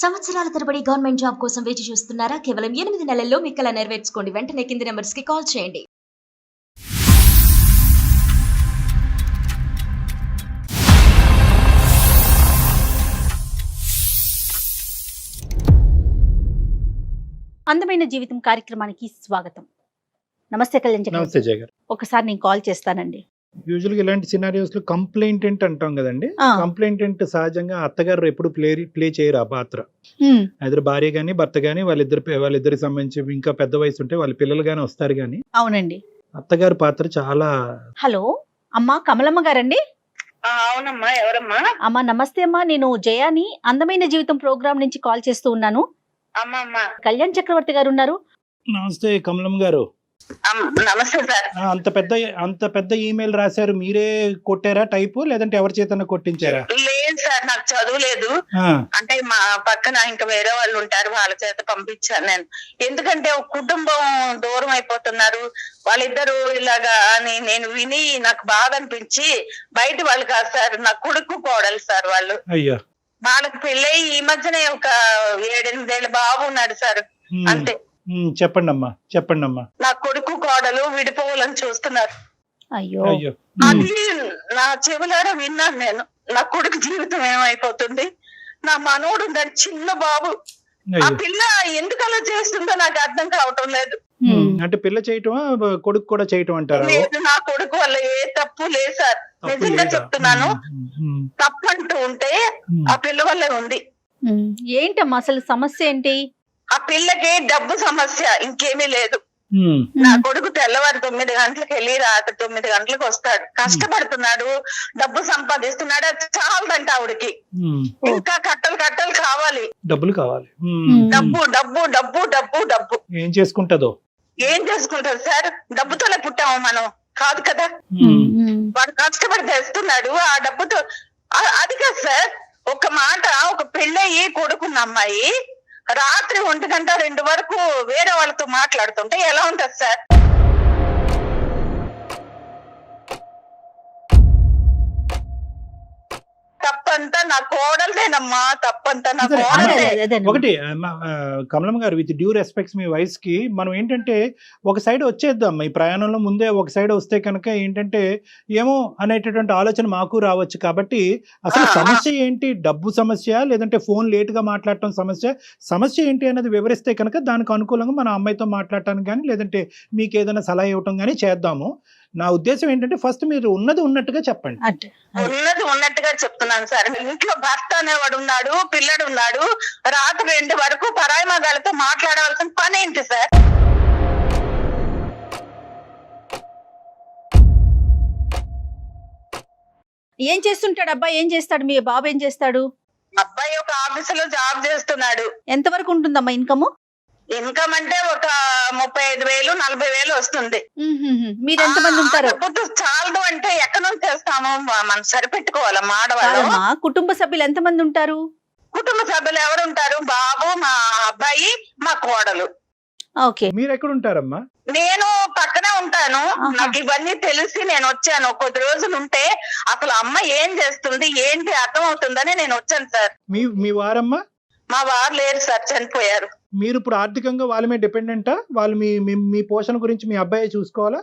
సంవత్సరాల తరబడి government job కోసం వేచి చూస్తున్నారా? కేవలం ఎనిమిది నెలల్లో మీ కల నెరవేర్చుకోండి. వెంటనే కింది నెంబర్స్కి కాల్ చేయండి. అందమైన జీవితం కార్యక్రమానికి స్వాగతం. నమస్తే కళ్యాణ్ ఒకసారి నేను కాల్ చేస్తానండి. యూజువల్గా ఇలాంటి సినారియోస్లో కంప్లైంటెంట్ అంటాం కదండి. కంప్లైంటెంట్ సహజంగా అత్తగారు ఎప్పుడు ప్లే ప్లే చేయరు ఆ పాత్ర. ఇద్దరు భార్య గాని భర్త గాని వాళ్ళిద్దరు వాళ్ళిద్దరికి సంబంధించి ఇంకా పెద్ద వయసు ఉంటే వాళ్ళ పిల్లలు గాని వస్తారు గాని. అవునండి. అత్తగారి పాత్ర చాలా హలో అమ్మా కమలమ్మ గారండి? ఆ, అవునమ్మా ఎవరమ్మా? అమ్మా నమస్తే అమ్మా నేను జయాని. అందమైన జీవితం ప్రోగ్రామ్ నుంచి కాల్ చేస్తూ ఉన్నాను. అమ్మా అమ్మా. కళ్యాణ్ చక్రవర్తి గారు ఉన్నారు. నమస్తే కమలం గారు. నమస్తే సార్. అంత పెద్ద అంత పెద్ద ఈమెయిల్ రాశారు మీరే కొట్టారా టైపు లేదంటే ఎవరి చేతన కొట్టించారా? లేదు సార్ నాకు చదువు లేదు. అంటే మా పక్కన ఇంకా వేరే వాళ్ళు ఉంటారు వాళ్ళ చేత పంపించాను నేను. ఎందుకంటే ఒక కుటుంబం దూరం అయిపోతున్నారు. వాళ్ళిద్దరు ఇలాగా అని నేను విని నాకు బాధ అనిపించి బయట వాళ్ళు కాదు సార్ నా కొడుకు కోడలు సార్ వాళ్ళు. అయ్యా. వాళ్ళకి పెళ్ళై ఈ మధ్యనే ఒక ఏడెనిమిదేళ్ళ బాబు ఉన్నాడు సార్. అంతే. చెప్పండి అమ్మా చెప్పండి అమ్మా నా కొడుకు కోడలు విడిపోవాలని చూస్తున్నారు. అయ్యో. అయ్యో. అది నా చెవులారా విన్నాను నేను. నా కొడుకు జీవితం ఏమైపోతుంది? నా మనోడు ఉన్నాడు చిన్న బాబు. ఆ పిల్ల ఎందుకు అలా చేస్తుందో నాకు అర్థం కావటం లేదు. అంటే పిల్ల చేయటమా కొడుకు కూడా చేయటం అంటారా? లేదు నా కొడుకు వల్ల ఏ తప్పు లేదు సార్. నిజంగా? చెప్తున్నాను. తప్పు అంటూ ఉంటే ఆ పిల్ల వల్లే ఉంది. ఏంటమ్మా అసలు సమస్య ఏంటి? ఆ పిల్లకి డబ్బు సమస్య ఇంకేమీ లేదు. నా కొడుకు తెల్లవారు తొమ్మిది గంటలకు వెళ్ళి రాత్రి తొమ్మిది గంటలకు వస్తాడు. కష్టపడుతున్నాడు డబ్బు సంపాదిస్తున్నాడు అది చాలదంట ఆవిడకి. ఇంకా కట్టలు కట్టలు కావాలి. డబ్బులు కావాలి. డబ్బు డబ్బు డబ్బు డబ్బు డబ్బు. ఏం చేసుకుంటదో? ఏం చేసుకుంటారు సార్? డబ్బుతోనే పుట్టాము మనం. కాదు కదా. వాడు కష్టపడి తెస్తున్నాడు ఆ డబ్బుతో అది కాదు సార్. ఒక మాట ఒక పెళ్ళయి కొడుకున్న అమ్మాయి రాత్రి ఒంటి గంట రెండు వరకు వేరే వాళ్ళతో మాట్లాడుతుంటే ఎలా ఉంటది సార్? తప్పంతా నా కోడలదేనమ్మా తప్పంతా నా కోడలదే. ఒకటి కమలం గారు విత్ డ్యూ రెస్పెక్ట్స్ మీ వైఫ్కి మనం ఏంటంటే ఒక సైడ్ వచ్చేద్దాం ఈ ప్రయాణంలో ముందే ఒక సైడ్ వస్తే కనుక ఏంటంటే ఏమో అనేటటువంటి ఆలోచన మాకు రావచ్చు కాబట్టి అసలు. సమస్య ఏంటి డబ్బు సమస్య లేదంటే ఫోన్ లేట్గా మాట్లాడటం సమస్య సమస్య ఏంటి అనేది వివరిస్తే కనుక దానికి అనుకూలంగా మన అమ్మాయితో మాట్లాడటానికి కానీ లేదంటే మీకు ఏదైనా సలహా ఇవ్వటం కానీ చేద్దాము నా ఉద్దేశం ఏంటంటే ఫస్ట్ మీరు ఉన్నది ఉన్నట్టుగా చెప్పండి. ఉన్నది ఉన్నట్టుగా చెప్తున్నాను సార్. ఇంట్లో భర్త అనేవాడు ఉన్నాడు పిల్లడు ఉన్నాడు. రాత్రి రెండు వరకు పరాయి మగాలతో మాట్లాడవలసిన పని ఏంటి సార్? ఏం చేస్తుంటాడు అబ్బాయి? ఏం చేస్తాడు? మీ బాబు ఏం చేస్తాడు? అబ్బాయి ఒక ఆఫీసులో జాబ్ చేస్తున్నాడు. ఎంతవరకు ఉంటుందమ్మా ఇన్కమ్? ఇన్కమ్ అంటే ఒక ముప్పై ఐదు వేలు నలభై వేలు వస్తుంది. మీరు ఎంతమంది ఉంటారు? చాలదు అంటే ఎక్కడ నుంచి తెస్తాము? మ- మనం సరిపెట్టుకోవాలి మాడవాళ్ళు కాదమ్మా కుటుంబ సభ్యులు ఎంతమంది ఉంటారు? కుటుంబ సభ్యులు ఎవరు ఉంటారు బాబు మా అబ్బాయి మా కోడలు. ఓకే. మీరు ఎక్కడ ఉంటారమ్మా నేను పక్కనే ఉంటాను. నాకు ఇవన్నీ తెలిసి నేను వచ్చాను. కొద్ది రోజులు ఉంటే అసలు అమ్మ ఏం చేస్తుంది? ఏంటి అర్థం అవుతుందని నేను వచ్చాను సార్. మీ మీ వారమ్మా? మా వారు లేరు సార్. చనిపోయారు. మీరు ఇప్పుడు ఆర్థికంగా వాళ్ళ మీద డిపెండెంటా? వాళ్ళు మీ మీ- పోషణ గురించి మీ అబ్బాయి చూసుకోవాలా?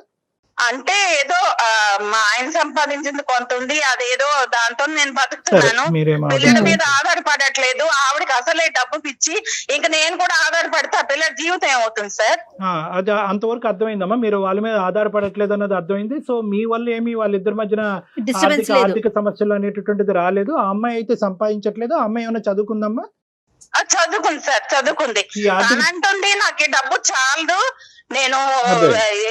అంటే ఏదో ఆ, మా ఆయన సంపాదించింది కొంత ఉంది అదేదో దాంతో నేను బతుకుతున్నాను. మీరేం పిల్లల మీద. ఆధారపడట్లేదు. ఆవిడకి అసలే డబ్బు పిచ్చి. ఇంకా నేను కూడా ఆధారపడితే. ఆ పిల్లల జీవితం ఏమవుతుంది సార్? ఆ, అది అంతవరకు అర్థమైందమ్మా. మీరు వాళ్ళ మీద ఆధారపడట్లేదు అన్నది అర్థమైంది. సో మీ వల్ల ఏమి? వాళ్ళిద్దరి మధ్యన ఆర్థిక సమస్యలు అనేటటువంటిది రాలేదు. ఆ అమ్మాయి అయితే సంపాదించట్లేదు. ఆ అమ్మాయి ఏమైనా చదువుకుందమ్మా? చదువుకుంది సార్ చదువుకుంది. అంటుంది నాకు ఈ డబ్బు చాలదు. నేను.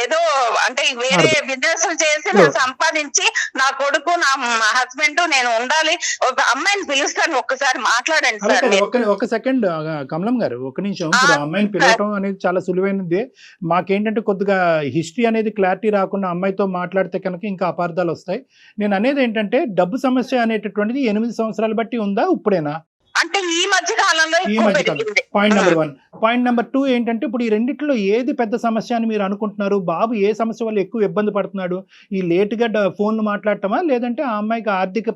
ఏదో అంటే వేరే. బిజినెస్ చేసి నేను సంపాదించి నా కొడుకు నా హస్బెండ్ నేను ఉండాలి. ఒక అమ్మాయిని పిలుస్తాను ఒక్కసారి మాట్లాడండి సార్. ఒక సెకండ్ కమలం గారు ఒక నిమిషం. అమ్మాయిని పిలవటం అనేది చాలా సులువైనది. మాకేంటంటే కొద్దిగా హిస్టరీ అనేది క్లారిటీ రాకుండా అమ్మాయితో మాట్లాడితే కనుక ఇంకా అపార్థాలు వస్తాయి. నేను అనేది ఏంటంటే డబ్బు సమస్య అనేటటువంటిది ఎనిమిది సంవత్సరాలు బట్టి ఉందా ఇప్పుడేనా? అంటే ఈ ఈ మధ్య point number one point number two ఏంటంటే ఇప్పుడు ఈ రెండిట్లో ఏది పెద్ద సమస్య అని మీరు అనుకుంటున్నారు? బాబు ఏ సమస్య వల్ల ఎక్కువ ఇబ్బంది పడుతున్నాడు? ఈ లేటుగా ఫోన్లు మాట్లాడటమా? లేదంటే ఆ అమ్మాయికి ఆర్థిక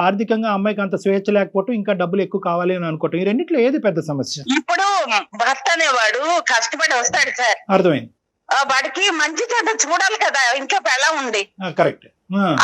ఆర్థికంగా అమ్మాయికి అంత స్వేచ్ఛ లేకపోవటం ఇంకా డబ్బులు ఎక్కువ కావాలి అని అనుకోవటం. ఈ రెండిట్లో ఏది పెద్ద సమస్య? ఇప్పుడు భర్త అనేవాడు కష్టపడి వస్తాడు సార్. అర్థమైంది. వాడికి మంచి చెడ్డ చూడాలి కదా ఇంట్లో ఎలా ఉంది. కరెక్ట్.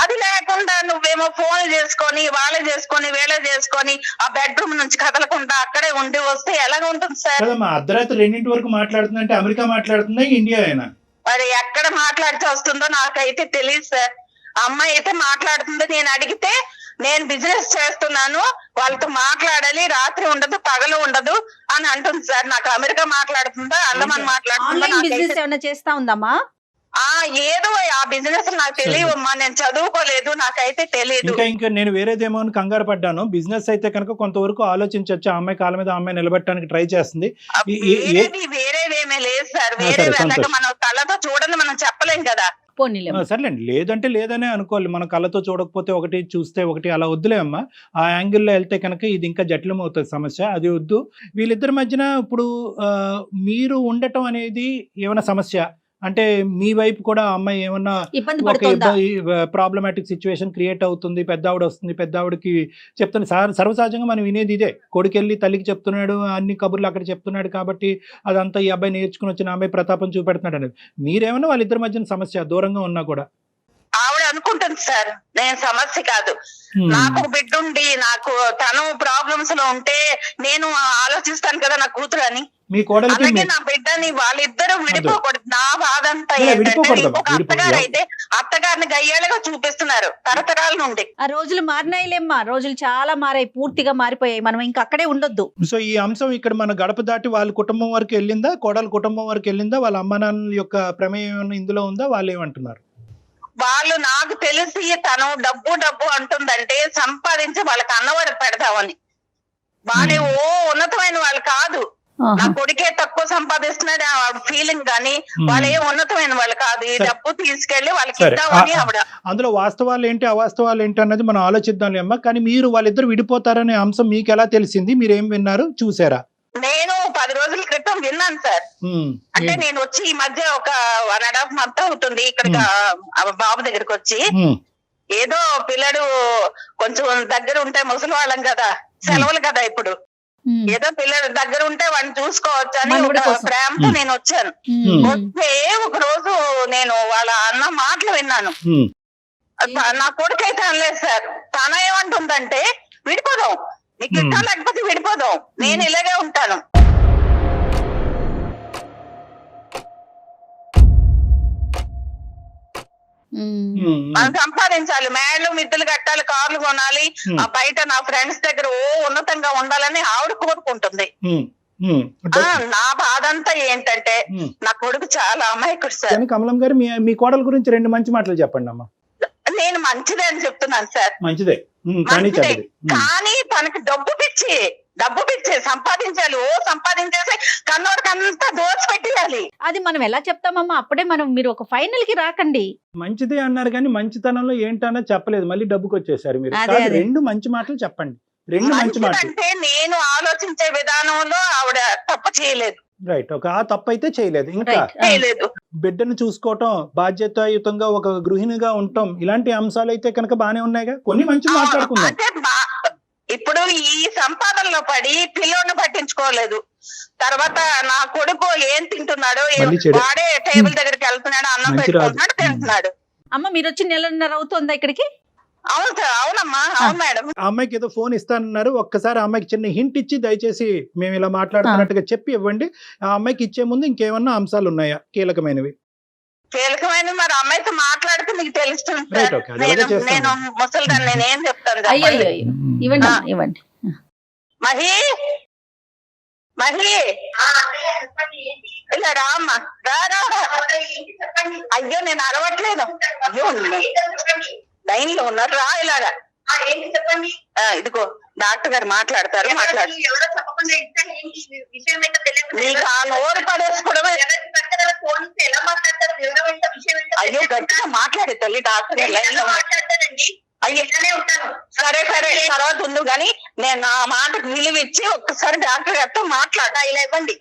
అది లేకుండా నువ్వేమో ఫోన్ చేసుకొని వాళ్ళే చేసుకొని వీళ్ళే చేసుకొని ఆ బెడ్రూమ్ నుంచి కదలకుండా అక్కడే ఉండి వస్తే ఎలాగ ఉంటుంది సార్? అర్ధరాత్రి రెండింటి వరకు మాట్లాడుతుందంటే అమెరికా మాట్లాడుతుందా ఇండియా అయినా మరి ఎక్కడ మాట్లాడితే వస్తుందో నాకైతే తెలియదు సార్. అమ్మాయి అయితే మాట్లాడుతుంది నేను అడిగితే నేను బిజినెస్ చేస్తున్నాను వాళ్ళతో మాట్లాడాలి రాత్రి ఉండదు పగలు ఉండదు అని అంటుంది సార్. నాకు అమెరికా మాట్లాడుతుందా అందమని మాట్లాడుతుందా చేస్తా ఉందమ్మా? ఆ ఏదో ఆ బిజినెస్ నాకు తెలియవమ్మా నేను చదువుకోలేదు నాకైతే తెలియదు ఇంకా ఇంకా నేను వేరేదేమో అని కంగారు పడ్డాను. బిజినెస్ అయితే కనుక కొంతవరకు ఆలోచించవచ్చు ఆ అమ్మాయి కాళ్ళ మీద అమ్మాయి నిలబెట్టడానికి ట్రై చేస్తుంది. వేరేదేమీ లేదు సార్. వేరే. మనం కళ్ళతో చూడని మనం చెప్పలేం కదా. సర్లేండి. లేదంటే లేదనే అనుకోవాలి. మన కళ్ళతో చూడకపోతే ఒకటి చూస్తే ఒకటి అలా వద్దులే అమ్మా ఆ యాంగిల్లో వెళ్తే కనుక ఇది ఇంకా జటిలం అవుతుంది సమస్య. అది వద్దు. వీళ్ళిద్దరి మధ్యన ఇప్పుడు మీరు ఉండటం అనేది ఏమైనా సమస్య? అంటే మీ వైపు కూడా అమ్మాయి ఏమన్నా ఇబ్బంది ఒక పడుతుందా ప్రాబ్లమాటిక్ సిచ్యువేషన్ క్రియేట్ అవుతుంది పెద్ద ఆవిడ వస్తుంది పెద్ద ఆవిడకి చెప్తాను సార్ సర్వసహజంగా మనం వినేది ఇదే. కొడుకెళ్ళి తల్లికి చెప్తున్నాడు అన్ని కబుర్లు అక్కడ చెప్తున్నాడు కాబట్టి అదంతా ఈ అబ్బాయి నేర్చుకుని వచ్చిన అమ్మాయి ప్రతాపం చూపెడుతున్నాడు అనేది. మీరేమన్నా వాళ్ళిద్దరి మధ్యన సమస్య దూరంగా ఉన్నా కూడా? ఆవిడ అనుకుంటుంది సార్ నేను సమస్య కాదు. నాకు ఒక బిడ్డ ఉండి నాకు తను ప్రాబ్లమ్స్లో ఉంటే నేను ఆలోచిస్తాను కదా నా కూతురు అని మీ కోడలికి నా బిడ్డని వాళ్ళిద్దరూ విడిపోకూడదు. నా బాధ అంతా అత్తగారు అయితే అత్తగారిని గయ్యాలుగా చూపిస్తున్నారు తరతరాల నుండి. ఆ రోజులు మారినాయిలేమ్మా. రోజులు చాలా మారాయి పూర్తిగా మారిపోయాయి. మనం ఇంకా అక్కడే ఉండొద్దు. సో ఈ అంశం ఇక్కడ మన గడప దాటి వాళ్ళ కుటుంబం వరకు వెళ్ళిందా? కోడల కుటుంబం వరకు వెళ్ళిందా? వాళ్ళ అమ్మ నాన్నల యొక్క ప్రమేయం ఇందులో ఉందా? వాళ్ళు ఏమంటున్నారు? వాళ్ళు నాకు తెలిసి తను డబ్బు డబ్బు అంటుందంటే సంపాదించి వాళ్ళకి అన్నవాడికి పెడదామని. వాళ్ళే ఓ ఉన్నతమైన వాళ్ళు కాదు. నా కొడుకే తక్కువ సంపాదిస్తున్నాడు ఆ ఫీలింగ్ గానీ వాళ్ళు ఏ ఉన్నతమైన వాళ్ళు కాదు. ఈ. డబ్బు తీసుకెళ్ళి వాళ్ళకి. ఇద్దామని ఆవిడ. అందులో వాస్తవాలు ఏంటి అవాస్తవాలు ఏంటి అన్నది మనం ఆలోచిద్దాంలే అమ్మా. కానీ మీరు వాళ్ళిద్దరు విడిపోతారనే అంశం మీకు ఎలా తెలిసింది? మీరు ఏం విన్నారు? చూసారా? నేను పది రోజుల క్రితం విన్నాను సార్. అంటే నేను వచ్చి ఈ మధ్య ఒక వన్ అండ్ హాఫ్ మంత్ అవుతుంది ఇక్కడికి ఆ బాబు దగ్గరికి వచ్చి. ఏదో పిల్లడు కొంచెం దగ్గర ఉంటే ముసలి వాళ్ళం కదా సెలవులు కదా ఇప్పుడు. ఏదో పిల్లడు దగ్గర ఉంటే వాడిని చూసుకోవచ్చు అని ఒక. ప్రేమతో. నేను వచ్చాను. వస్తే ఒక రోజు నేను వాళ్ళ అన్న మాటలు విన్నాను. నా కొడుకు అయితే అనలేదు సార్. తన ఏమంటుందంటే విడిపోదాం. నీకు. ఇష్టం లేకపోతే విడిపోదాం. నేను ఇలాగే ఉంటాను. మనం సంపాదించాలి. మేళ్ళు మిద్దెలు కట్టాలి కార్లు కొనాలి. ఆ బయట నా ఫ్రెండ్స్ దగ్గర ఓ ఉన్నతంగా ఉండాలని ఆవిడ కోరుకుంటుంది. నా బాధ అంతా ఏంటంటే. నా కొడుకు చాలా అమాయకుడు సార్. కమలం గారు మీ మీ కోడల గురించి రెండు మంచి మాటలు చెప్పండి అమ్మా. నేను మంచిదే అని చెప్తున్నాను సార్. మంచిదే. కానీ తనకి డబ్బు పిచ్చి. డబ్బు పిచ్చి సంపాదించాలి ఓ సంపాదించేసి కన్నోడికంతా దోచి పెట్టేయాలి. అది మనం ఎలా చెప్తామమ్మా? అప్పుడే మనం మీరు ఒక ఫైనల్కి రాకండి. మంచిదే అన్నారు కానీ మంచితనంలో ఏంటన్నది చెప్పలేదు. మళ్ళీ డబ్బుకి వచ్చేసారు మీరు. అదే, కాదు, అదే. రెండు మంచి మాటలు చెప్పండి. రెండు మంచి మాటలు. మంచిదంటే నేను ఆలోచించే విధానంలో ఆవిడ తప్పు చేయలేదు. రైట్ ఒక ఆ తప్పు అయితే చేయలేదు. ఇంకా చేయలేదు. బిడ్డను చూసుకోవటం బాధ్యతాయుతంగా ఒక గృహిణిగా ఉండటం ఇలాంటి అంశాలు అయితే కనుక బానే ఉన్నాయిగా? కొన్ని మంచి మాట్లాడుకుందాం. అంటే బా- ఇప్పుడు ఈ సంపాదనలో పడి పిల్లోడిని పట్టించుకోలేదు. తర్వాత నా కొడుకు ఏం తింటున్నాడో. వాడే టేబుల్ దగ్గరికి వెళ్తున్నాడు అన్నం. పెట్టుకుంటున్నాడు తింటున్నాడు. అమ్మ మీరు వచ్చి నెలన్నర అవుతుందా ఇక్కడికి? అవును సార్ అవునమ్మా అవును మేడం. అమ్మాయికి ఏదో ఫోన్ ఇస్తానన్నారు. ఒక్కసారి అమ్మాయికి చిన్న హింట్ ఇచ్చి దయచేసి మేము ఇలా మాట్లాడుతున్నట్టుగా చెప్పి ఇవ్వండి. ఆ అమ్మాయికి ఇచ్చే ముందు ఇంకేమన్నా అంశాలు ఉన్నాయా కీలకమైనవి. కీలకమైన మరి అమ్మాయితో మాట్లాడితే మీకు తెలుస్తుంది నేను ముసలిదాన్ని నేనేం చెప్తాను. అయ్యో అయ్యో. ఇవ్వండి ఇవ్వండి. మహి! మహి! ఇలా రా అమ్మా. రా రా రా. అయ్యో నేను అరవట్లేదు. అయ్యో లైన్లో ఉన్నారు. రా ఇలాగా. ఆ, ఇదిగో. డాక్టర్ గారు మాట్లాడతారు మాట్లాడు ఎవరో చెప్పకుండా ఇస్తే ఏంటి విషయం ఏంటో తెలియదు నీకు ఆ నోరు పడేసుకోవడమే. ఫోన్ ఎలా మాట్లాడతారు వివరం ఏంటో విషయం ఏంటో అయ్యో గట్టిగా మాట్లాడే తల్లి డాక్టర్ గారు లైన్లో. మాట్లాడతానండి? సరే సరే తర్వాత ఉండు కానీ నేను నా మాటకు విలువ ఇచ్చి ఒక్కసారి డాక్టర్ గారితో మాట్లాడా. ఇలా ఇవ్వండి.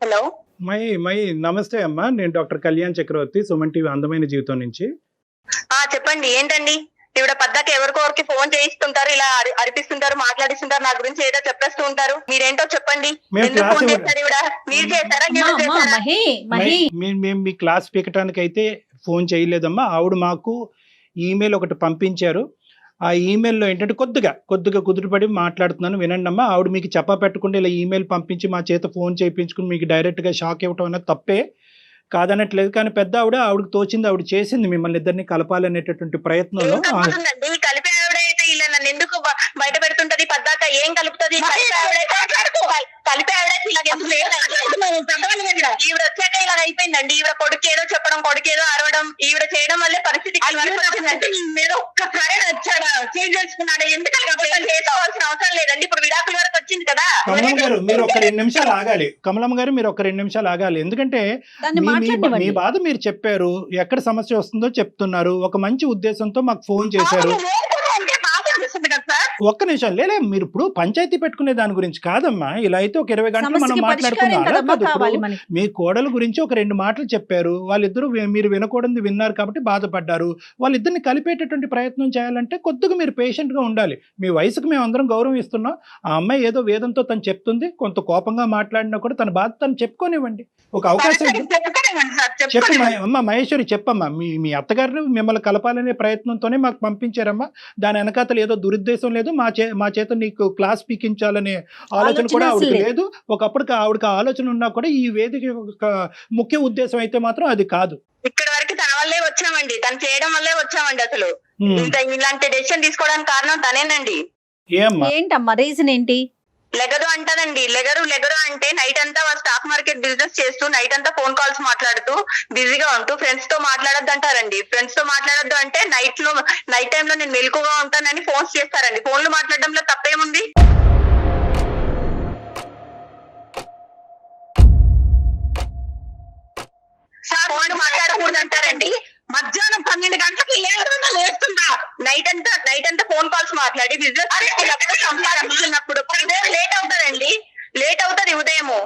హలో. మై మై నమస్తే అమ్మా. నేను డాక్టర్ కళ్యాణ్ చక్రవర్తి సుమన్ టీవీ అందమైన జీవితం నుంచి. ఆ చెప్పండి ఏంటండి? ఈవిడ పద్దాకి ఎవరికొరికి ఫోన్ చేయిస్తుంటారు ఇలా అరి- అరిపిస్తుంటారు మాట్లాడిస్తుంటారు నా గురించి ఏదో చెప్పేస్తూ ఉంటారు. మీరేంటో చెప్పండి. మేము ఎందుకు క్లాస్ ఫోన్ ఇవ్వ- చేస్తారు ఈవిడ మీరు చేస్తారా చేస్తారా మేము మీ క్లాస్ పీకటానికి అయితే ఫోన్ చేయలేదమ్మా. ఆవిడ మాకు ఈమెయిల్ ఒకటి పంపించారు. ఆ ఈమెయిల్లో ఏంటంటే కొద్దిగా కొద్దిగా కుదురుపడి మాట్లాడుతున్నాను. వినండి అమ్మా ఆవిడ మీకు చెప్ప పెట్టకుండా ఇలా ఈమెయిల్ పంపించి మా చేత ఫోన్ చేయించుకుని మీకు డైరెక్ట్గా షాక్ ఇవ్వటం అనేది తప్పే. కాదనట్లేదు కానీ పెద్ద ఆవిడ ఆవిడకి తోచింది ఆవిడ చేసింది మిమ్మల్ని ఇద్దరిని కలపాలనేటటువంటి ప్రయత్నంలో. కలిపే ఆవిడైతే ఇలా నన్ను ఎందుకు బ- బయట పెడుతుంటది? పద్దాక ఏం కలుపుతుంది? కలిపే ఆవిడైతే ఇలా ఎందుకు లేదండి. ఈవిడ వచ్చాక ఇలా అయిపోయిందండి. ఈవిడ కొడుకు ఏదో చెప్పడం కొడుకు ఏదో అరవడం ఈవిడ చేయడం వల్లే పరిస్థితి. మీద ఒక్కసారి వచ్చాడా చేంజ్ చేసుకున్నాడా? ఎందుకు అలా అబద్ధం చేసుకోవాల్సిన అవసరం లేదండి. ఇప్పుడు విడాకుల వరకు వచ్చింది కదా. కమలమ్మ గారు మీరు ఒక రెండు నిమిషాలు ఆగాలి. కమలమ్మ గారు మీరు ఒక రెండు నిమిషాలు ఆగాలి. ఎందుకంటే మీ- బాధ మీరు చెప్పారు. ఎక్కడ సమస్య వస్తుందో చెప్తున్నారు. ఒక మంచి ఉద్దేశంతో మాకు ఫోన్ చేశారు అవును, నేను కూడా అంటే బాధ అనిపిస్తుంది కదా సార్ ఒక్క నిమిషం. లేలే మీరు ఇప్పుడు పంచాయతీ పెట్టుకునే దాని గురించి కాదమ్మా. ఇలా అయితే ఒక ఇరవై గంటలు మనం మనకి. మీ కోడల గురించి ఒక రెండు మాటలు చెప్పారు. వాళ్ళిద్దరూ మీరు వినకూడదు విన్నారు కాబట్టి బాధపడ్డారు. వాళ్ళిద్దరిని కలిపేటటువంటి ప్రయత్నం చేయాలంటే కొద్దిగా మీరు patient గా ఉండాలి. మీ వయసుకు మేము అందరం గౌరవం ఇస్తున్నాం ఆ అమ్మాయి ఏదో వేదంతో తను చెప్తుంది. కొంత కోపంగా మాట్లాడినా కూడా తన బాధ తను చెప్పుకోనివ్వండి. ఒక అవకాశం ఇవ్వండి. చెప్పుకోనివ్వండి సార్ చెప్పు చెప్పుకోనివ్వండి. మహే- అమ్మ మహేశ్వరి చెప్పమ్మా. మీ మీ అత్తగారిని మిమ్మల్ని కలపాలనే ప్రయత్నంతోనే మాకు పంపించారమ్మా. దాని వెనకాతలు ఏదో దురుద్దేశం లేదు. మా చే మా చేత నీకు క్లాస్ పీకించాలనే ఆలోచన కూడా ఆవిడకి లేదు. ఒకప్పటికి ఆవిడకి ఆలోచన ఉన్నా కూడా ఈ వేదిక యొక్క ముఖ్య ఉద్దేశం అయితే మాత్రం అది కాదు. ఇక్కడ వరకు తన వల్లే వచ్చామండి తను చేయడం వల్లే వచ్చామండి అసలు. ఇంత ఇలాంటి డెసిషన్ తీసుకోవడానికి కారణం తనేనండి. ఏంటమ్మా? రీజన్ ఏంటి? లెగదు అంటారండి లెగరు లెగరు అంటే నైట్ అంతా స్టాక్ మార్కెట్ బిజినెస్ చేస్తూ నైట్ అంతా ఫోన్ కాల్స్ మాట్లాడుతూ బిజీగా ఉంటూ ఫ్రెండ్స్తో మాట్లాడద్దు అంటారండి ఫ్రెండ్స్తో మాట్లాడొద్దు అంటే నైట్లో నైట్ టైం లో నేను మెలకుగా ఉంటానని ఫోన్స్ చేస్తారండి. ఫోన్లు మాట్లాడడంలో తప్పేముంది? సార్ ఫోన్ మాట్లాడకూడదు అంటారండి మధ్యాహ్నం పన్నెండు గంటలకు లేకుండా లేస్తుందా నైట్ అంతా నైట్ అంతా ఫోన్ కాల్స్ మాట్లాడి బిజినెస్ ఉదయం లేట్ అవుతారండి లేట్ అవుతుంది ఉదయము.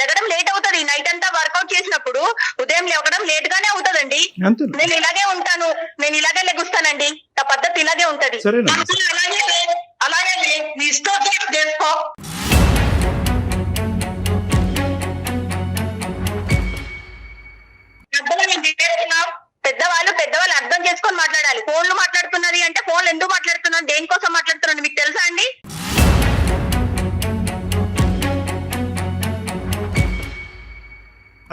లెగడం లేట్ అవుతుంది. నైట్ అంతా వర్కౌట్ చేసినప్పుడు ఉదయం లేవడం లేట్ గానే అవుతుందండి. నేను ఇలాగే ఉంటాను. నేను ఇలాగే లెగుస్తానండి. నా పద్ధతి ఇలాగే ఉంటది. అలాగే అలాగే నీ ఇష్టం చేసుకో. చేస్తున్నావు. పెద్దవాళ్ళు పెద్దవాళ్ళు అర్థం చేసుకొని మాట్లాడాలి. ఫోన్లు మాట్లాడుతున్నది అంటే ఫోన్లు ఎందుకు మాట్లాడుతున్నారు దేనికోసం మాట్లాడుతున్నారు మీకు తెలుసా అండి?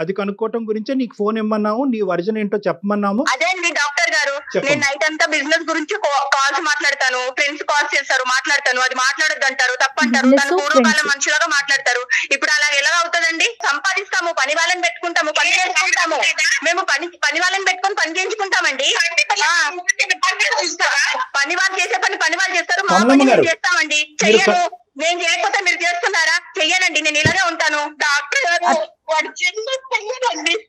అది కనుక్కోవటం గురించే నీకు ఫోన్ ఇమ్మన్నాము నీ వర్జన్ ఏంటో చెప్పమన్నాము. అదే అండి డాక్టర్ చెప్పండి. నేను నైట్ అంతా బిజినెస్ గురించి కాల్స్ మాట్లాడతాను. ఫ్రెండ్స్ కాల్స్ చేస్తారు మాట్లాడతాను. అది మాట్లాడొద్దు అంటారు తప్పంటారు తను పూర్వకాలం. మనుషులుగా మాట్లాడతారు. ఇప్పుడు అలా ఎలా అవుతుందండి? సంపాదిస్తాము పని వాళ్ళని పెట్టుకుంటాము పని చేసుకుంటాము. మేము పని పని వాళ్ళని పెట్టుకొని పని చేయించుకుంటామండి. ఆ. పని వాళ్ళు చేసే పని పని వాళ్ళు చేస్తారు. మా పని చేస్తామండి. చెయ్యను. నేను చేయకపోతే మీరు చేస్తున్నారా? చెయ్యనండి. నేను ఇలాగే ఉంటాను. డాక్టర్ గారు వాడు చిన్న చెయ్యనండి.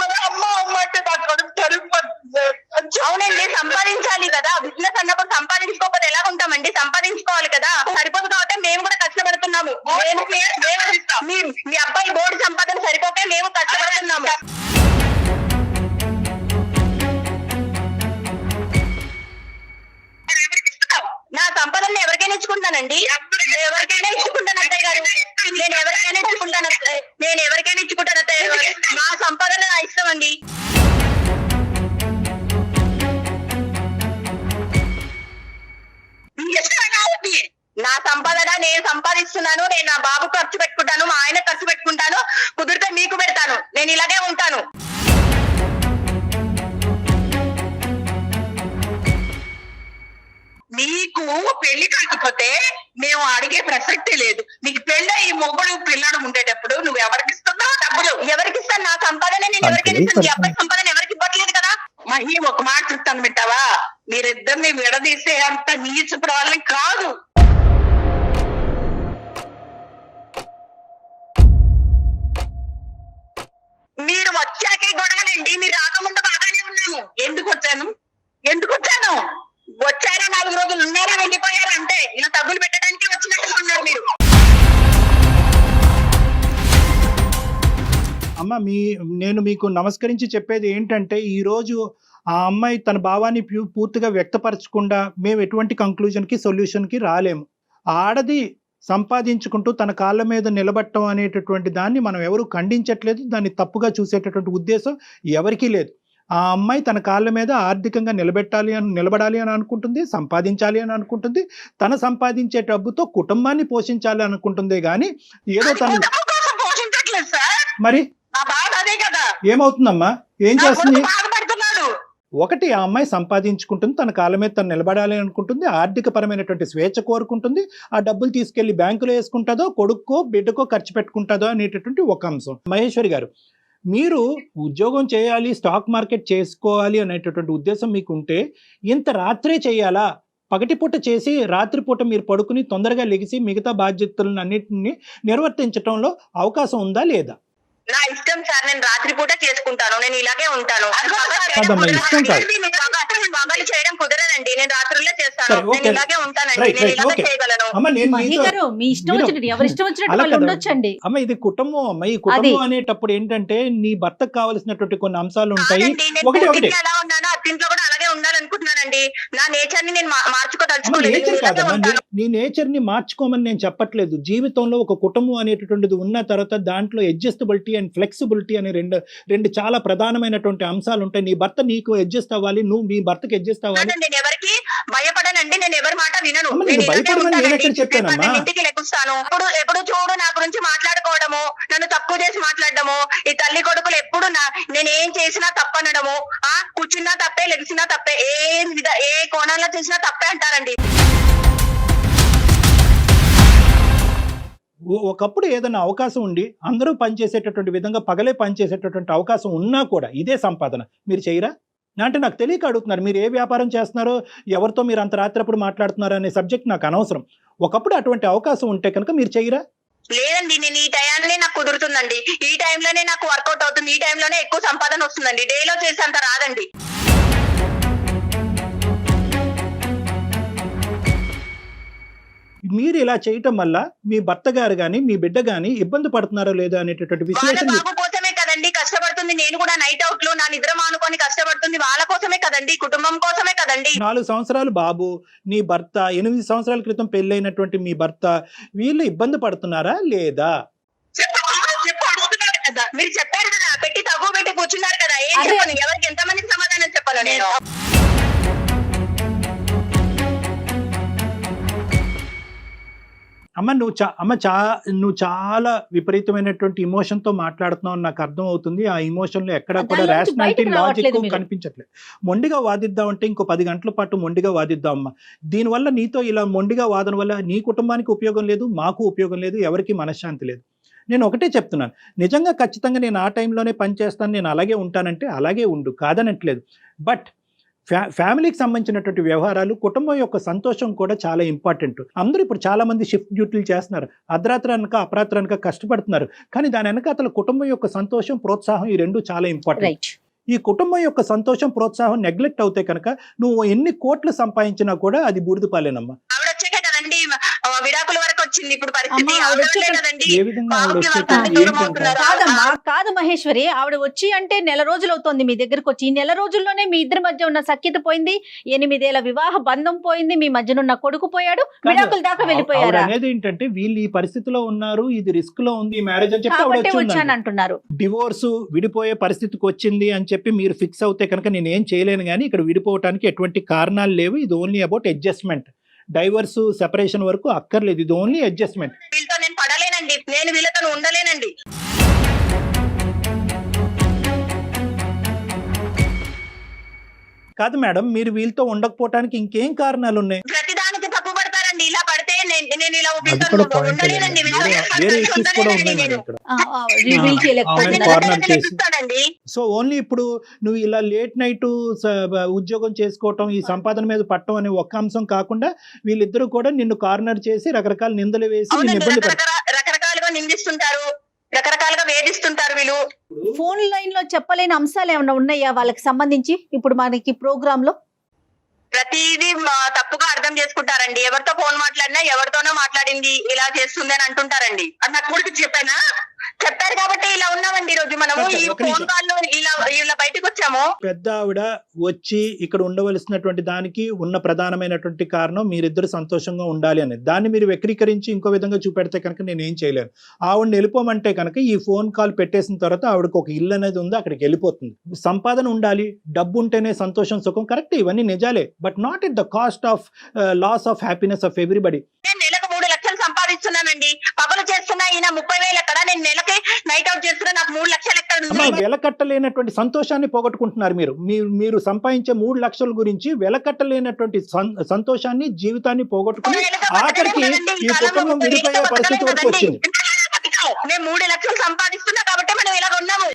మరి అమ్మ అమ్మ అంటే నా కొడుకు సరిపోతుంది అవునండి సంపాదించాలి కదా. బిజినెస్ అన్నప్పుడు సంపాదించుకోకపోతే ఎలా ఉంటామండి? సంపాదించుకోవాలి కదా. సరిపోదు కాబట్టి మేము కూడా కష్టపడుతున్నాము. మీ అబ్బాయి బోర్డు సంపాదన సరిపోకే మేము కష్టపడుతున్నాము. నా సంపదను ఎవరికైనా ఇచ్చుకుంటానండి. ఎవరికైనా ఇచ్చుకుంటాను అత్తయ్య గారు. నేను ఎవరికైనా ఇచ్చుకుంటాను అత్తయ్య. నేను ఎవరికైనా ఇచ్చుకుంటాను అత్తయ్య గారు. నా సంపదలు నా ఇష్టం అండి. నా సంపాదన? నేను సంపాదిస్తున్నాను. నేను నా బాబు ఖర్చు పెట్టుకుంటాను. మా ఆయన ఖర్చు పెట్టుకుంటాను. కుదిరితే మీకు పెడతాను. నేను ఇలాగే ఉంటాను. పెళ్ళి కాకపోతే మేము అడిగే ప్రసక్తి లేదు. నీకు పెళ్ళి ఈ మొగుడు పిల్లడు ఉండేటప్పుడు నువ్వు ఎవరికి ఇస్తున్నావు డబ్బులు? ఎవరికి ఇస్తాను? నా సంపాదన నేను ఎవరికైనా ఇస్తాను. ఈ అబ్బాయి సంపాదన ఎవరికి ఇవ్వట్లేదు కదా? మహి ఒక మాట చెప్తాను వింటావా? మీరిద్దరిని విడదీసే అంత నీచుపడ వాళ్ళని కాదు. ఈ గొడవలండి. మీరు రాకముందు బాగానే ఉన్నాము ఎందుకు వచ్చాను? ఎందుకు వచ్చాను? వచ్చారా? నాలుగు రోజులు ఉన్నారా? వెళ్ళిపోయారా? అంటే ఇలా తగ్గులు పెట్టడానికి వచ్చినట్టుగా ఉన్నారు మీరు. అమ్మ మీ నేను మీకు నమస్కరించి చెప్పేది ఏంటంటే ఈరోజు ఆ అమ్మాయి తన భావాన్ని ప్యూ- పూర్తిగా వ్యక్తపరచకుండా మేము ఎటువంటి కంక్లూజన్కి సొల్యూషన్కి రాలేము. ఆడది సంపాదించుకుంటూ తన కాళ్ళ మీద నిలబట్టం అనేటటువంటి దాన్ని మనం ఎవరు ఖండించట్లేదు. దాన్ని తప్పుగా చూసేటటువంటి ఉద్దేశం ఎవరికీ లేదు. ఆ అమ్మాయి తన కాళ్ళ మీద ఆర్థికంగా నిలబెట్టాలి అని నిలబడాలి అని అనుకుంటుంది సంపాదించాలి అని అనుకుంటుంది. తన సంపాదించే డబ్బుతో కుటుంబాన్ని పోషించాలి అనుకుంటుంది కానీ ఏదో తను మరి? ఏమవుతుందమ్మా? ఏం చేస్తుంది? ఒకటి ఆ అమ్మాయి సంపాదించుకుంటుంది. తన కాళ్ళ మీద తను నిలబడాలి అనుకుంటుంది. ఆర్థిక పరమైనటువంటి స్వేచ్ఛ కోరుకుంటుంది. ఆ డబ్బులు తీసుకెళ్ళి బ్యాంకులో వేసుకుంటుందో కొడుక్కో బిడ్డకో ఖర్చు పెట్టుకుంటుందో అనేటటువంటి ఒక అంశం. మహేశ్వరి గారు మీరు ఉద్యోగం చేయాలి స్టాక్ మార్కెట్ చేసుకోవాలి అనేటటువంటి ఉద్దేశం మీకు ఉంటే ఇంత రాత్రే చేయాలా? పగటిపూట చేసి రాత్రిపూట మీరు పడుకుని తొందరగా లెగిసి మిగతా బాధ్యతలను అన్నింటినీ నిర్వర్తించడంలో అవకాశం ఉందా లేదా? నా ఇష్టం సార్ నేను రాత్రి పూట చేసుకుంటాను. నేను ఇలాగే ఉంటాను. అదిగో సార్, నేను రాత్రుల్లో చేస్తాను. నేను. ఇలాగే ఉంటానండి. నేను ఇలాగే. చేయగలను. అమ్మ నేను మహి మీతో గారు మీ ఇష్టం వచ్చినట్టు ఎవరి ఇష్టం వచ్చినట్టు వాళ్ళు. ఉండొచ్చండి. అమ్మ ఇది కుటుంబం అమ్మ ఈ కుటుంబం అనేటప్పుడు ఏంటంటే నీ భర్తకు కావలసినటువంటి కొన్ని అంశాలు ఉంటాయి. ఒకటి ఒకటి. ఎలా ఉన్నానో అత్తింట్లో కూడా ఉండాలనుకుంటున్నానండి. నా నేచర్ని నేను మార్చుకోదలుచుకోలేదు. నీ- నేచర్ని మార్చుకోమని నేను చెప్పట్లేదు. జీవితంలో ఒక కుటుంబం అనేటటువంటిది ఉన్న తర్వాత దాంట్లో అడ్జస్టబిలిటీ అండ్ ఫ్లెక్సిబిలిటీ అనే రెండు రెండు చాలా ప్రధానమైనటువంటి అంశాలు ఉంటాయి నీ భర్త నీకు అడ్జస్ట్ అవ్వాలి నువ్వు మీ భర్తకి అడ్జస్ట్ అవ్వాలి. కాదండి, నేను ఎవరికి భయపడనండి నేను ఎవరి మాట వినను. ఇంటికి లెగుస్తాను. ఎప్పుడు ఎప్పుడు చూడు నా గురించి మాట్లాడుకోవడము నన్ను తక్కువ చేసి మాట్లాడడము ఈ తల్లి కొడుకులు ఎప్పుడు నేను ఏం చేసినా తప్పనడము ఆ కూర్చున్నా తప్పే లెగిసినా తప్పే ఏ విధ ఏ కోణంలో చూసినా తప్పే అంటారండి. ఒకప్పుడు ఏదైనా అవకాశం ఉండి అందరూ పనిచేసేటటువంటి విధంగా పగలే పనిచేసేటటువంటి అవకాశం ఉన్నా కూడా ఇదే సంపాదన. మీరు చేయరా? అంటే నాకు తెలియక అడుగుతున్నారు మీరు ఏ వ్యాపారం చేస్తున్నారో ఎవరితో మీరు అంత రాత్రప్పుడు మాట్లాడుతున్నారు అనే సబ్జెక్ట్ నాకు అనవసరం. ఒకప్పుడు అటువంటి అవకాశం ఉంటే కనుక మీరు చేయరా? లేదండి నేను ఈ టైంలోనే నాకు కుదురుతుందండి. ఈ టైంలోనే నాకు వర్కౌట్ అవుతుంది ఈ టైంలోనే ఎక్కువ సంపాదన వస్తుందండి. డేలో చేసేంత రాదండి. మీరు ఇలా చేయటం వల్ల మీ భర్త గారు కానీ మీ బిడ్డ కానీ ఇబ్బంది పడుతున్నారో లేదో అనేటటువంటి విశ్లేషణ కదండి కష్టపడుతుంది. నేను కూడా నైట్ అవుట్లో నా నిద్ర మానుకొని కష్టపడుతుంది. వాళ్ళ కోసమే కదండి కుటుంబం కోసమే కదండి. నాలుగు సంవత్సరాలు బాబు నీ భర్త ఎనిమిది సంవత్సరాల క్రితం పెళ్ళైనటువంటి మీ భర్త వీళ్ళు ఇబ్బంది పడుతున్నారా లేదా? కదా. మీరు చెప్పారు కదా పెట్టి తగ్గు పెట్టి కూర్చున్నారు కదా. ఏం. చెప్పను? ఎవరికి ఎంతమందికి సమాధానం చెప్పాలి నేను అమ్మ నువ్వు చా అమ్మ చా నువ్వు చాలా విపరీతమైనటువంటి ఇమోషన్తో మాట్లాడుతున్నావు అని నాకు అర్థం అవుతుంది ఆ ఇమోషన్లో ఎక్కడా కూడా రేషనాలిటీ లాజిక్. కనిపించట్లేదు. మొండిగా వాదిద్దాం అంటే ఇంకో పది గంటల పాటు మొండిగా వాదిద్దాం అమ్మ. దీనివల్ల నీతో ఇలా మొండిగా వాదన వల్ల నీ కుటుంబానికి ఉపయోగం లేదు మాకు ఉపయోగం లేదు ఎవరికి మనశ్శాంతి లేదు. నేను ఒకటే చెప్తున్నాను. నిజంగా ఖచ్చితంగా నేను ఆ టైంలోనే పనిచేస్తాను నేను అలాగే ఉంటానంటే అలాగే ఉండు కాదనట్లేదు. బట్ ఫ్యా ఫ్యామిలీకి సంబంధించినటువంటి వ్యవహారాలు కుటుంబం యొక్క సంతోషం కూడా చాలా ఇంపార్టెంట్ అందరూ ఇప్పుడు చాలా మంది షిఫ్ట్ డ్యూటీలు చేస్తున్నారు. అర్ధరాత్రి అనక అపరాత్రి అనక కష్టపడుతున్నారు. కానీ దాని వెనక అతను కుటుంబం యొక్క సంతోషం ప్రోత్సాహం ఈ రెండు చాలా ఇంపార్టెంట్ రైట్ ఈ కుటుంబం యొక్క సంతోషం ప్రోత్సాహం నెగ్లెక్ట్ అవుతే కనుక నువ్వు ఎన్ని కోట్లు సంపాదించినా కూడా అది బూడిద పాలేనమ్మా. ఆవిడ వచ్చాక కదండి ఆ, విడాకుల వచ్చింది ఇప్పుడు పరిస్థితి. కాదమ్మా కాదు మహేశ్వరి ఆవిడ వచ్చి అంటే నెల రోజులు అవుతోంది మీ దగ్గరకు వచ్చి. ఈ నెల రోజుల్లోనే మీ ఇద్దరి మధ్య ఉన్న సఖ్యత పోయింది ఎనిమిదేళ్ళ వివాహ బంధం పోయింది మీ మధ్యనున్న కొడుకు పోయాడు విడాకుల దాకా వెళ్ళిపోయారా? అనేది ఏంటంటే వీళ్ళు ఈ పరిస్థితిలో ఉన్నారు ఇది రిస్క్లో ఉంది మ్యారేజ్ అని చెప్పి వచ్చాను. అంటున్నారు. డివోర్స్ విడిపోయే పరిస్థితికి వచ్చింది అని చెప్పి మీరు ఫిక్స్ అవుతే కనుక నేను ఏం చేయలేను కానీ ఇక్కడ విడిపోవటానికి ఎటువంటి కారణాలు లేవు. ఇది only about adjustment. Divorce separation వరకు అక్కర్లేదు. ఇది ఓన్లీ అడ్జస్ట్మెంట్ వీళ్ళతో నేను పడలేనండి. నేను వీళ్ళతో ఉండలేనండి. కాదు మేడం మీరు వీళ్ళతో ఉండకపోవటానికి ఇంకేం కారణాలు ఉన్నాయి ప్రతిదానికి తప్పు పడతారండి ఇలా పడితే నేను ఇలా. సో ఓన్లీ ఇప్పుడు నువ్వు ఇలా లేట్ నైట్ ఉద్యోగం చేసుకోవటం ఈ సంపాదన మీద పట్టడం అనే ఒక్క అంశం కాకుండా వీళ్ళిద్దరూ కూడా నిన్ను కార్నర్ చేసి రకరకాల నిందలు వేసి ఇబ్బంది రకరకాలుగా నిందిస్తుంటారు. రకరకాలుగా వేధిస్తుంటారు వీళ్ళు. ఫోన్ లైన్లో చెప్పలేని అంశాలు ఏమైనా ఉన్నాయా? వాళ్ళకి సంబంధించి ఇప్పుడు మనకి ప్రోగ్రామ్లో? ప్రతిదీ తప్పుగా అర్థం చేసుకుంటారండి. ఎవరితో ఫోన్ మాట్లాడినా ఎవరితోనో మాట్లాడింది ఇలా చేస్తుంది అని అంటుంటారండి. అది నా కొడుకు చెప్పానా? చెప్పారు కాబట్టి ఇలా ఉన్నామండి ఈ రోజు మనము ఈ. ఫోన్ కాల్లో ఇలా ఇలా బయటకు వచ్చాము పెద్ద ఆవిడ వచ్చి ఇక్కడ ఉండవలసినటువంటి దానికి ఉన్న ప్రధానమైనటువంటి కారణం మీరిద్దరు సంతోషంగా ఉండాలి అనేది దాన్ని మీరు వక్రీకరించి ఇంకో విధంగా చూపెడితే కనుక నేను ఏం చేయలేను. ఆవిడని వెళ్ళిపోమంటే కనుక ఈ ఫోన్ కాల్ పెట్టేసిన తర్వాత ఆవిడకి ఒక ఇల్లు అనేది ఉంది అక్కడికి వెళ్ళిపోతుంది. సంపాదన ఉండాలి డబ్బు ఉంటేనే సంతోషం సుఖం. కరెక్ట్ ఇవన్నీ నిజాలే. But not at the cost of loss of happiness of everybody. సంపాదిస్తున్నానండి పగలు చేస్తున్నా ఈయన ముప్పై వేలు ఎక్కడ? నేను నెలకి నైట్ అవుట్ చేస్తున్నా నాకు మూడు లక్షలు ఎక్కడ వెలకట్టలేనటువంటి సంతోషాన్ని పోగొట్టుకుంటున్నారు మీరు. మీరు సంపాదించే మూడు లక్షల గురించి వెలకట్టలేనటువంటి సంతోషాన్ని జీవితాన్ని పోగొట్టుకుని ఆఖరికి ఈ కుటుంబం విడిపోయే పరిస్థితి వరకు వచ్చింది. మేము మూడు లక్షలు సంపాదిస్తున్నా కాబట్టి మనం ఇలాగ ఉన్నాము.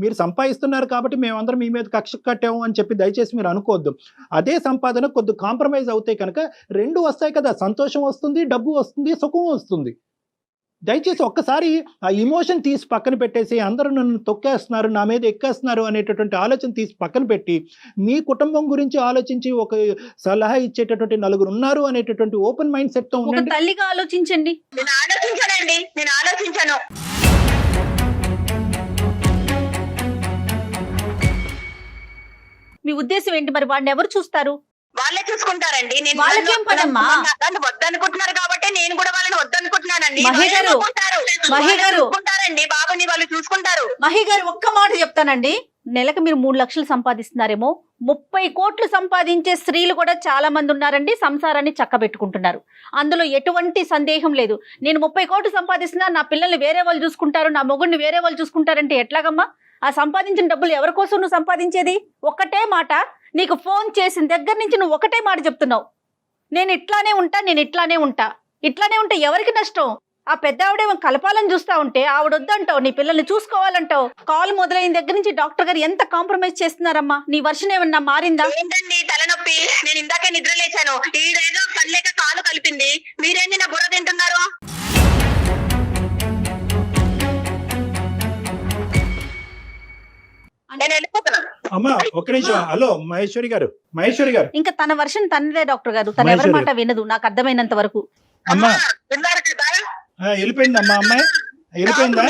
మీరు సంపాదిస్తున్నారు కాబట్టి మేమందరం మీ మీద కక్ష కట్టాము అని చెప్పి దయచేసి మీరు అనుకోవద్దు. అదే సంపాదన కొద్ది కాంప్రమైజ్ అవుతాయి కనుక రెండు వస్తాయి కదా. సంతోషం వస్తుంది డబ్బు వస్తుంది సుఖం వస్తుంది. దయచేసి ఒక్కసారి ఆ ఇమోషన్ తీసి పక్కన పెట్టేసి అందరూ నన్ను తొక్కేస్తున్నారు నా మీద ఎక్కేస్తున్నారు అనేటటువంటి ఆలోచన తీసి పక్కన పెట్టి మీ కుటుంబం గురించి ఆలోచించి ఒక సలహా ఇచ్చేటటువంటి నలుగురు ఉన్నారు అనేటటువంటి ఓపెన్ మైండ్ సెట్తో ఒక ఉండండి. తల్లిగా ఆలోచించండి. నేను ఆలోచించానండి. నేను ఆలోచించాను. మీ ఉద్దేశం ఏంటి మరి? వాడిని ఎవరు చూస్తారు? వాళ్ళే చూసుకుంటారండి. నేను వాళ్ళకేం పనమ్మా? వద్దనుకుంటున్నారు కాబట్టి నేను కూడా వాళ్ళని వద్దనుకుంటున్నానండి. మహి వాళ్ళే గారు, చూసుకుంటారు. మహి వాళ్ళే గారు. చూసుకుంటారండి. బాబుని వాళ్ళు చూసుకుంటారు. మహి గారు ఒక్క మాట చెప్తానండి. నెలకు మీరు మూడు లక్షలు సంపాదిస్తున్నారేమో. ముప్పై కోట్లు సంపాదించే స్త్రీలు కూడా చాలా మంది ఉన్నారండి. సంసారాన్ని చక్కబెట్టుకుంటున్నారు. అందులో ఎటువంటి సందేహం లేదు. నేను ముప్పై కోట్లు సంపాదిస్తున్నా నా పిల్లల్ని వేరే వాళ్ళు చూసుకుంటారు నా మొగుడిని వేరే వాళ్ళు చూసుకుంటారంటే ఎట్లాగమ్మా? ఆ సంపాదించిన డబ్బులు ఎవరి కోసం నువ్వు సంపాదించేది? ఒక్కటే మాట. నీకు ఫోన్ చేసిన దగ్గర నుంచి నువ్వు ఒకటే మాట చెప్తున్నావు. నేను ఇట్లానే ఉంటా నేను ఇట్లానే ఉంటా. ఇట్లానే ఉంటే ఎవరికి నష్టం? ఆ పెద్ద ఆవిడేమో కలపాలని చూస్తా ఉంటే ఆవిడ వద్దంటావు నీ పిల్లల్ని చూసుకోవాలంటావు. కాల్ మొదలైన దగ్గర నుంచి డాక్టర్ గారు ఎంత కాంప్రమైజ్ చేస్తున్నారమ్మా? నీ వర్షన్ ఏమన్నా మారిందా? ఏంటండి తలనొప్పి? నేను ఇందాకే నిద్ర లేచాను ఈడేదో కళ్ళేక కాలు కలిపింది. మీరేంది నా బుర్ర తింటున్నారు? అమ్మా ఒక్క నిమిషం. హలో మహేశ్వరి గారు. మహేశ్వరి గారు. ఇంకా తన వర్షన్ తనదే డాక్టర్ గారు. తన ఎవరి. మాట వినదు. నాకు అర్థమైనంత వరకు. అమ్మా. వెళ్ళిపోయిందా అమ్మా అమ్మాయి? వెళ్ళిపోయిందా?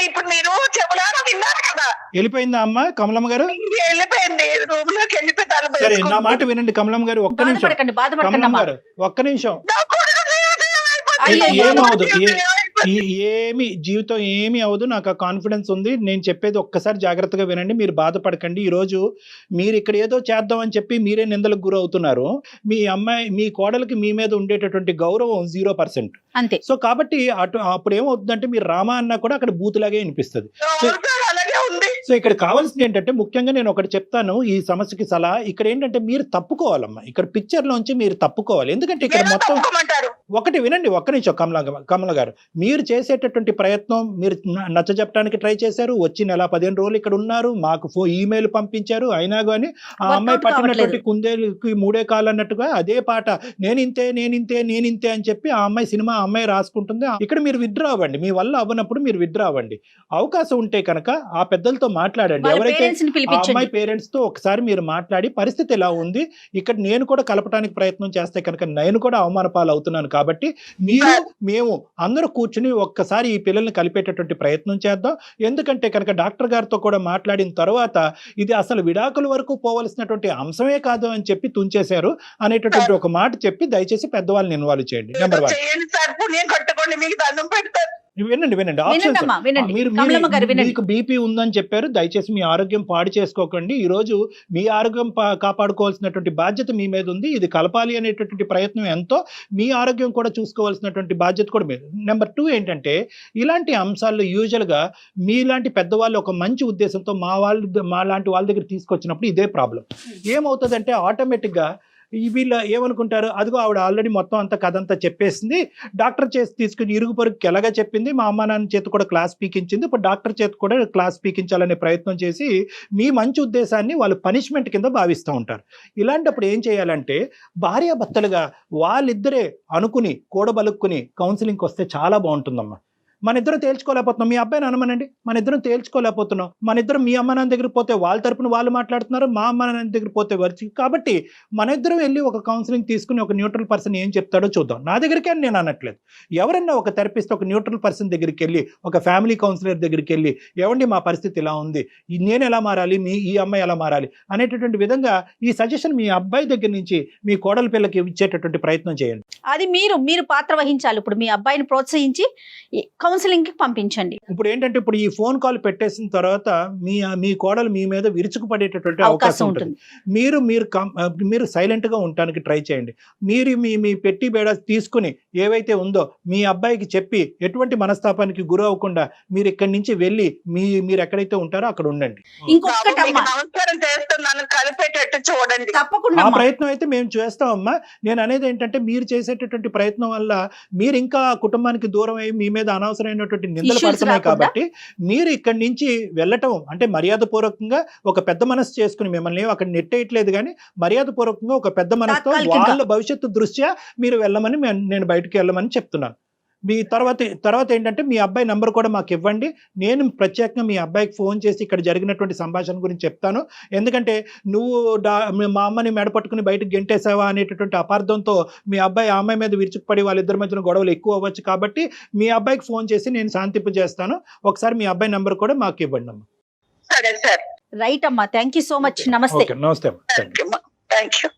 ఇప్పుడు మీరు చెవులారా విన్నారు కదా? వెళ్ళిపోయిందా అమ్మా కమలమ్మ గారు? వెళ్ళిపోయింది. రూమ్లోకి వెళ్ళిపోయి సరే నా. మాట వినండి కమలమ్మ గారు. ఒక్క నిమిషం. కమలమ్మ అమ్మా. గారు ఒక్క నిమిషం. ఏమవదు, ఏమి జీవితం ఏమి అవదు నాకు ఆ కాన్ఫిడెన్స్ ఉంది. నేను చెప్పేది ఒక్కసారి జాగ్రత్తగా వినండి. మీరు బాధపడకండి. ఈ రోజు మీరు ఇక్కడ ఏదో చేద్దాం అని చెప్పి మీరే నిందలకు గురవుతున్నారు. మీ అమ్మాయి మీ కోడలికి మీ మీద ఉండేటటువంటి గౌరవం జీరో పర్సెంట్. అంతే. సో కాబట్టి అటు అప్పుడు ఏమవుతుందంటే మీరు రామా అన్నా కూడా అక్కడ బూతులాగే వినిపిస్తుంది. సో ఇక్కడ కావాల్సింది ఏంటంటే ముఖ్యంగా నేను ఒకటి చెప్తాను. ఈ సమస్యకి సలహా. ఇక్కడ ఏంటంటే మీరు తప్పుకోవాలమ్మా. ఇక్కడ పిక్చర్ లోంచి మీరు తప్పుకోవాలి. ఎందుకంటే ఇక్కడ మొత్తం ఒకటి వినండి ఒక్క నిమిషం. కమల కమల గారు మీరు చేసేటటువంటి ప్రయత్నం మీరు న- నచ్చ చెప్పడానికి ట్రై చేశారు. వచ్చి నెల పదిహేను రోజులు ఇక్కడ ఉన్నారు. మాకు ఫో ఈమెయిల్ పంపించారు. అయినా కానీ ఆ అమ్మాయి పట్టినటువంటి. కుందేలుకి మూడే కాళ్ళు అన్నట్టుగా అదే పాట నేనింతే నేనింతే నేనింతే అని చెప్పి ఆ అమ్మాయి సినిమా ఆ అమ్మాయి రాసుకుంటుంది. ఇక్కడ మీరు విత్డ్రా అవ్వండి. మీ వల్ల అవ్వనప్పుడు మీరు విత్డ్రా అవ్వండి. అవకాశం ఉంటే కనుక ఆ పెద్దలతో మాట్లాడండి. ఎవరైతే ఆ అమ్మాయి పేరెంట్స్తో ఒకసారి మీరు మాట్లాడి పరిస్థితి ఎలా ఉంది? ఇక్కడ నేను కూడా కలపడానికి ప్రయత్నం చేస్తే కనుక నేను కూడా అవమాన పాలు అవుతున్నాను కాబట్టి మీరు మేము అందరూ కూర్చుని ఒక్కసారి ఈ పిల్లల్ని కలిపేటటువంటి ప్రయత్నం చేద్దాం. ఎందుకంటే కనుక డాక్టర్ గారితో కూడా మాట్లాడిన తర్వాత ఇది అసలు విడాకుల వరకు పోవలసినటువంటి అంశమే కాదు అని చెప్పి తుంచేశారు అనేటటువంటి ఒక మాట చెప్పి దయచేసి పెద్దవాళ్ళని ఇన్వాల్వ్ చేయండి. నెంబర్ వన్ వినండి వినండి. ఆప్షన్స్ మీరు మీకు బీపీ ఉందని చెప్పారు. దయచేసి మీ ఆరోగ్యం పాడు చేసుకోకండి. ఈ రోజు మీ ఆరోగ్యం పా- కాపాడుకోవాల్సినటువంటి బాధ్యత మీ మీద ఉంది. ఇది కలపాలి అనేటటువంటి ప్రయత్నం ఎంతో. మీ ఆరోగ్యం కూడా చూసుకోవాల్సినటువంటి బాధ్యత కూడా మీరు నెంబర్ టూ ఏంటంటే ఇలాంటి అంశాల్లో యూజువల్గా మీలాంటి పెద్దవాళ్ళు ఒక మంచి ఉద్దేశంతో మా వాళ్ళు మా లాంటి వాళ్ళ దగ్గర తీసుకొచ్చినప్పుడు ఇదే ప్రాబ్లం ఏమవుతుందంటే ఆటోమేటిక్గా వీళ్ళు ఏమనుకుంటారు? అదిగో ఆవిడ ఆల్రెడీ మొత్తం అంతా కథ అంతా చెప్పేసింది. డాక్టర్ చేసి తీసుకుని ఇరుగు పొరుగుకి ఎలాగా చెప్పింది? మా అమ్మ నాన్న చేతి కూడా క్లాస్ పీకించింది. ఇప్పుడు డాక్టర్ చేతి కూడా క్లాస్ పీకించాలనే ప్రయత్నం చేసి మీ మంచి ఉద్దేశాన్ని వాళ్ళు పనిష్మెంట్ కింద భావిస్తూ ఉంటారు. ఇలాంటప్పుడు ఏం చేయాలంటే భార్యాభర్తలుగా వాళ్ళిద్దరే అనుకుని కూడబలుక్కుని కౌన్సిలింగ్కి వస్తే చాలా బాగుంటుందమ్మా. మన ఇద్దరం తేల్చుకోలేకపోతున్నాం. మీ అబ్బాయిని అనమనండి. మన ఇద్దరం తేల్చుకోలేకపోతున్నాం. మన ఇద్దరం మీ అమ్మ నాన్న దగ్గర పోతే వాళ్ళ తరపున వాళ్ళు మాట్లాడుతున్నారు. మా అమ్మ నాన్న దగ్గర పోతే వచ్చి కాబట్టి మన ఇద్దరం వెళ్ళి ఒక కౌన్సిలింగ్ తీసుకుని ఒక న్యూట్రల్ పర్సన్ ఏం చెప్తాడో చూద్దాం. నా దగ్గరికే నేను అనట్లేదు. ఎవరన్నా ఒక థెరపిస్ట్ ఒక న్యూట్రల్ పర్సన్ దగ్గరికి వెళ్ళి ఒక ఫ్యామిలీ కౌన్సిలర్ దగ్గరికి వెళ్ళి ఏమండి మా పరిస్థితి ఇలా ఉంది? నేను ఎలా మారాలి? మీ ఈ అమ్మాయి ఎలా మారాలి? అనేటటువంటి విధంగా ఈ సజెషన్ మీ అబ్బాయి దగ్గర నుంచి మీ కోడల పిల్లకి ఇచ్చేటటువంటి ప్రయత్నం చేయండి. అది మీరు మీరు పాత్ర వహించాలి. ఇప్పుడు మీ అబ్బాయిని ప్రోత్సహించి కౌన్సిలింగ్కి పంపించండి. ఇప్పుడు ఏంటంటే ఇప్పుడు ఈ ఫోన్ కాల్ పెట్టేసిన తర్వాత మీ మీ కోడలు మీ మీద విరుచుకుపడేటటువంటి అవకాశం అవకాశం ఉంటుంది. మీరు మీరు మీరు సైలెంట్గా ఉండటానికి ట్రై చేయండి. మీరు మీ మీ పెట్టి బేడ తీసుకుని ఏవైతే ఉందో మీ అబ్బాయికి చెప్పి ఎటువంటి మనస్తాపానికి గురి అవ్వకుండా మీరు ఇక్కడి నుంచి వెళ్ళి మీ మీరు ఎక్కడైతే ఉంటారో అక్కడ ఉండండి. కలిపేటట్టు చూడండి. తప్పకుండా ఆ. ప్రయత్నం అయితే మేము చేస్తామమ్మా. నేను అనేది ఏంటంటే మీరు చేసేటటువంటి ప్రయత్నం వల్ల మీరు ఇంకా కుటుంబానికి దూరం అయ్యి మీ మీద అనవసరమైనటువంటి నిందలు పడుతున్నాయి? కాబట్టి మీరు ఇక్కడి నుంచి వెళ్ళటం అంటే మర్యాద పూర్వకంగా ఒక పెద్ద మనసు చేసుకుని మిమ్మల్ని అక్కడ నెట్టేయట్లేదు కానీ మర్యాద పూర్వకంగా ఒక పెద్ద మనసుతో. వాళ్ళ భవిష్యత్తు దృష్ట్యా మీరు వెళ్ళమని నేను బయటకు వెళ్ళమని చెప్తున్నాను మీ తర్వాత తర్వాత ఏంటంటే మీ అబ్బాయి నంబర్ కూడా మాకు ఇవ్వండి. నేను ప్రత్యేకంగా మీ అబ్బాయికి ఫోన్ చేసి ఇక్కడ జరిగినటువంటి సంభాషణ గురించి చెప్తాను. ఎందుకంటే నువ్వు డా మీ- అమ్మని మెడ పట్టుకుని బయటకు గెంటేసావా అనేటటువంటి అపార్థంతో మీ అబ్బాయి ఆ అమ్మాయి మీద విరుచుకుపడి వాళ్ళిద్దరి మధ్యన గొడవలు ఎక్కువ అవ్వచ్చు కాబట్టి మీ అబ్బాయికి ఫోన్ చేసి నేను శాంతింపు చేస్తాను. ఒకసారి మీ అబ్బాయి నంబర్ కూడా మాకు ఇవ్వండి అమ్మా. సరే సార్. రైట్ అమ్మా. Thank you so much. నమస్తే. ఓకే నమస్తే అమ్మా. Thank you. Thank you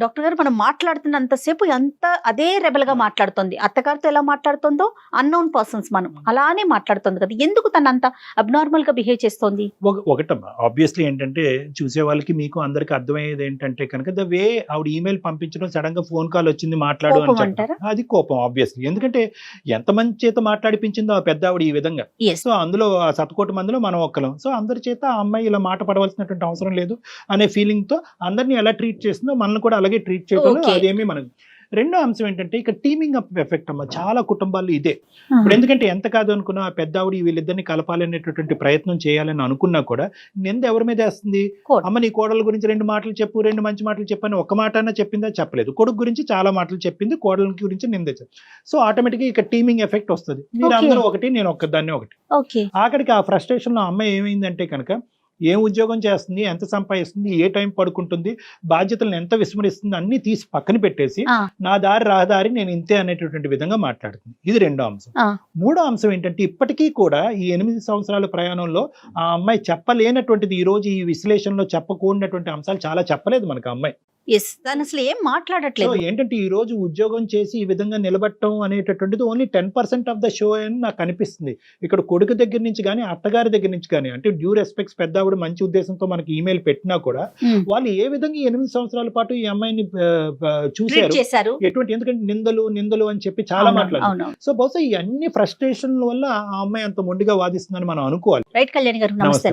doctor గారు మనం మాట్లాడుతున్నంతసేపు ఎంత అదే రెబల్గా మాట్లాడుతుంది. అత్తగారితో ఎలా మాట్లాడుతుందో అన్నోన్ పర్సన్స్ మనం. అలానే మాట్లాడుతుంది కదా. ఎందుకు తను అంత అబ్నార్మల్గా బిహేవ్ చేస్తోంది? ఒక ఒకటమ్మా. ఆబ్వియస్లీ ఏంటంటే చూసే వాళ్ళకి మీకు అందరికి అర్థమయ్యేది ఏంటంటే కనుక ద వే ఆవిడ ఈమెయిల్ పంపించడం సడన్గా ఫోన్ కాల్ వచ్చింది మాట్లాడు? అది కోపం ఆబ్వియస్లీ ఎందుకంటే ఎంత మంది చేత మాట్లాడిపించిందో ఆ పెద్ద ఆవిడ ఈ విధంగా. సో అందులో ఆ శతకోటి మందిలో మనం ఒక్కలం. సో అందరి చేత ఆ అమ్మాయి ఇలా మాట పడవలసినటువంటి అవసరం లేదు అనే ఫీలింగ్తో అందరినీ ఎలా ట్రీట్ చేస్తుందో మనల్ని కూడా అలాగే ట్రీట్ చేయడం. అదేమీ మనకు. రెండో అంశం ఏంటంటే ఇక టీమింగ్ అప్ ఎఫెక్ట్ అమ్మ. చాలా కుటుంబాల్లో ఇదే. ఇప్పుడు ఎందుకంటే ఎంత కాదు అనుకున్నా పెద్ద ఆవిడ వీళ్ళిద్దరిని కలపాలి అనేటటువంటి ప్రయత్నం చేయాలని అనుకున్నా కూడా నింద ఎవరి మీద వేస్తుంది. అమ్మ నీ కోడల గురించి రెండు మాటలు చెప్పు రెండు మంచి మాటలు చెప్పని ఒక మాట అన్నా చెప్పిందా? చెప్పలేదు. కొడుకు గురించి చాలా మాటలు చెప్పింది కోడల గురించి నింద సో ఆటోమేటిక్గా ఇక టీమింగ్ ఎఫెక్ట్ వస్తుంది. మీరు. అందరూ ఒకటి నేను ఒక్కదాన్ని ఒకటి. ఆఖరికి ఆ ఫ్రస్ట్రేషన్లో అమ్మాయి ఏమైందంటే కనుక ఏం ఉద్యోగం చేస్తుంది ఎంత సంపాదిస్తుంది ఏ టైం పడుకుంటుంది బాధ్యతలను ఎంత విస్మరిస్తుంది అన్ని తీసి పక్కన పెట్టేసి. నా దారి రహదారి నేను ఇంతే అనేటటువంటి విధంగా మాట్లాడుతుంది ఇది రెండో అంశం. మూడో అంశం ఏంటంటే ఇప్పటికీ కూడా ఈ ఎనిమిది సంవత్సరాల ప్రయాణంలో ఆ అమ్మాయి చెప్పలేనటువంటిది ఈ రోజు ఈ విశ్లేషణలో చెప్పకూడనటువంటి అంశాలు చాలా చెప్పలేదు మనకు అమ్మాయి ఎస్ తను అసలు ఏం మాట్లాడట్లేదు. ఏంటంటే ఈ రోజు ఉద్యోగం చేసి ఈ విధంగా నిలబడటం అనేటటువంటిది only ten percent of the show అని నాకు అనిపిస్తుంది. ఇక్కడ కొడుకు దగ్గర నుంచి కానీ అత్తగారి దగ్గర నుంచి కానీ అంటే డ్యూ రెస్పెక్ట్స్ పెద్ద ఆవిడ మంచి ఉద్దేశంతో మనకి ఈమెయిల్ పెట్టినా కూడా Hmm. వాళ్ళు ఏ విధంగా ఎనిమిది సంవత్సరాల పాటు ఈ అమ్మాయిని చేశారు? ఎటువంటి ఎందుకంటే నిందలు నిందలు అని చెప్పి చాలా మాట్లాడారు. సో బహుశా ఈ అన్ని ఫ్రస్ట్రేషన్ల వల్ల ఆ అమ్మాయి అంత మొండిగా వాదిస్తుందని మనం అనుకోవాలి. రైట్ కళ్యాణ్ గారు? నమస్తే.